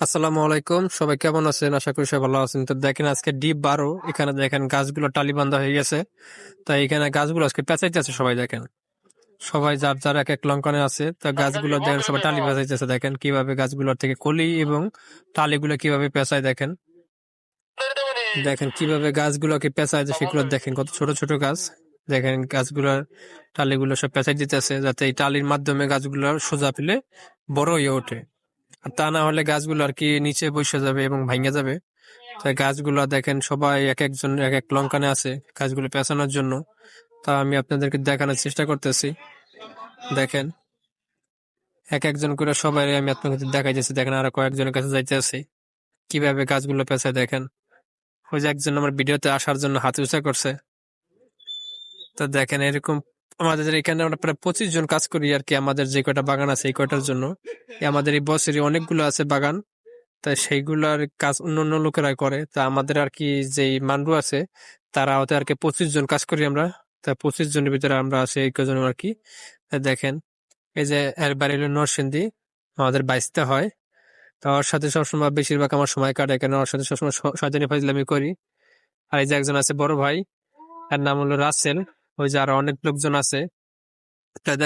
আসসালামু আলাইকুম। সবাই কেমন আছেন? আশা করি সবাই ভালো আছেন। তো দেখেন আজকে ডিপ বারো। এখানে দেখেন গাছগুলো টালি বান্ধা হয়ে গেছে। তাই এখানে গাছগুলো আজকে পেঁচাইতেছে সবাই দেখেন। সবাই যার যার এক এক লঙ্কনে আছে। তা গাছগুলো দেখেন সবাই টালি পেঁচাইতেছে দেখেন কীভাবে গাছগুলোর থেকে কলি এবং টালিগুলো কীভাবে পেঁচায় দেখেন। দেখেন কীভাবে গাছগুলোকে পেঁচায় সেগুলো দেখেন কত ছোট ছোট গাছ। দেখেন গাছগুলোর টালিগুলো সব পেঁচাই দিতেছে যাতে এই টালির মাধ্যমে গাছগুলো সোজা পেলে বড় হয়ে ওঠে। তা না হলে গাছগুলো আর কি নিচে বসে যাবে এবং ভাঙে যাবে। তাই গাছগুলো দেখেন সবাই এক একজন, এক এক লঙ্কানে আছে গাছগুলো পেঁচানোর জন্য। তা আমি আপনাদেরকে দেখানোর চেষ্টা করতেছি। দেখেন, এক একজন করে সবাই আমি আপনাদের দেখাই যাচ্ছি দেখেন আরও কয়েকজনের কাছে যাইতে আছি কীভাবে গাছগুলো পেঁচায় দেখেন। ওই যে একজন আমার ভিডিওতে আসার জন্য হাত উঁচা করছে। তো দেখেন এরকম আমাদের এখানে আমরা প্রায় পঁচিশ জন কাজ করি আর কি, আমাদের যে কয়টা বাগান আছে এই কয়টার জন্য। আমাদের এই বছরই অনেকগুলো আছে বাগান তাই সেইগুলোর কাজ অন্য অন্য লোকেরা করে। তা আমাদের আর কি যেই মান্ডু আছে, তারা হতে আর কি পঁচিশ জন কাজ করি আমরা। তা পঁচিশ জনের ভিতরে আমরা আছি এই কজন আর কি। দেখেন, এই যে এর বাড়ি হলো নরসিংদী, আমাদের বাইসতে হয়। তা ওর সাথে সবসময় বেশিরভাগ আমার সময় কাটে, কেন ওর সাথে সবসময় শয়তানি ফাজলামি করি। আর এই যে একজন আছে বড় ভাই এর নাম হলো রাসেল। ওই যে আরও অনেক লোকজন আছে। তা দেখ